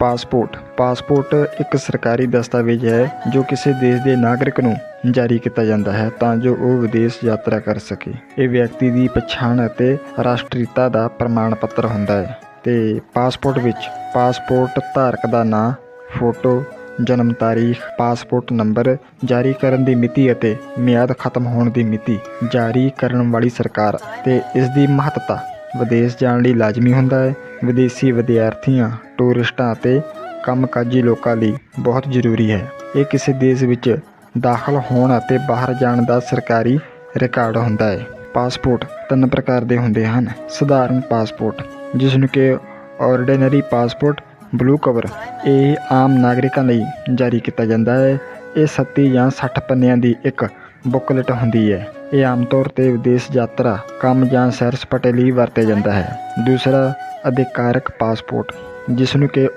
Passport. Passport ਇੱਕ ਸਰਕਾਰੀ ਦਸਤਾਵੇਜ਼ ਹੈ ਜੋ ਕਿਸੇ ਦੇਸ਼ ਦੇ ਨਾਗਰਿਕ ਨੂੰ ਜਾਰੀ ਕੀਤਾ ਜਾਂਦਾ ਹੈ ਤਾਂ ਜੋ ਉਹ ਵਿਦੇਸ਼ ਯਾਤਰਾ ਕਰ ਸਕੇ। ਇਹ ਵਿਅਕਤੀ ਦੀ ਪਛਾਣ ਅਤੇ ਰਾਸ਼ਟਰੀਤਾ ਦਾ ਪ੍ਰਮਾਣ ਪੱਤਰ ਹੁੰਦਾ ਹੈ। ਤੇ ਪਾਸਪੋਰਟ ਵਿੱਚ ਪਾਸਪੋਰਟ ਧਾਰਕ ਦਾ ਨਾਂ, ਫੋਟੋ, ਜਨਮ ਤਾਰੀਖ, ਪਾਸਪੋਰਟ ਨੰਬਰ ਜਾਰੀ ਕਰਨ ਦੀ ਮਿਤੀ ਅਤੇ ਮਿਆਦ ਖਤਮ ਹੋਣ ਦੀ ਮਿਤੀ ਜਾਰੀ ਕਰਨ ਵਾਲੀ ਸਰਕਾਰ ਤੇ ਇਸ ਦੀ ਮਹੱਤਤਾ ਵਿਦੇਸ਼ ਜਾਣ ਲਈ ਲਾਜ਼ਮੀ ਹੁੰਦਾ ਹੈ। ਵਿਦੇਸ਼ੀ ਵਿਦਿਆਰਥੀਆਂ, ਟੂਰਿਸਟਾਂ ਅਤੇ ਕੰਮਕਾਜੀ ਲੋਕਾਂ ਲਈ ਬਹੁਤ ਜ਼ਰੂਰੀ ਹੈ। ਇਹ ਕਿਸੇ ਦੇਸ਼ ਵਿੱਚ ਦਾਖਲ ਹੋਣ ਅਤੇ ਬਾਹਰ ਜਾਣ ਦਾ ਸਰਕਾਰੀ ਰਿਕਾਰਡ ਹੁੰਦਾ ਹੈ। ਪਾਸਪੋਰਟ ਤਿੰਨ ਪ੍ਰਕਾਰ ਦੇ ਹੁੰਦੇ ਹਨ। ਸਧਾਰਨ ਪਾਸਪੋਰਟ, ਜਿਸ ਨੂੰ ਕਿ ਆਰਡੀਨਰੀ ਪਾਸਪੋਰਟ ਬਲੂ ਕਵਰ ਇਹ ਆਮ ਨਾਗਰਿਕਾਂ ਲਈ ਜਾਰੀ ਕੀਤਾ ਜਾਂਦਾ ਹੈ। ਇਹ 37 ਜਾਂ 60 ਪੰਨਿਆਂ ਦੀ ਇੱਕ ਬੁੱਕਲੇਟ ਹੁੰਦੀ ਹੈ। ਇਹ ਆਮ ਤੌਰ ਤੇ ਵਿਦੇਸ਼ ਯਾਤਰਾ, ਕੰਮ ਜਾਂ ਸੈਰ ਸਪਾਟੇ ਲਈ ਵਰਤਿਆ ਜਾਂਦਾ ਹੈ। ਦੂਸਰਾ, ਅਧਿਕਾਰਕ ਪਾਸਪੋਰਟ ਜਿਸ ਨੂੰ ਕਿ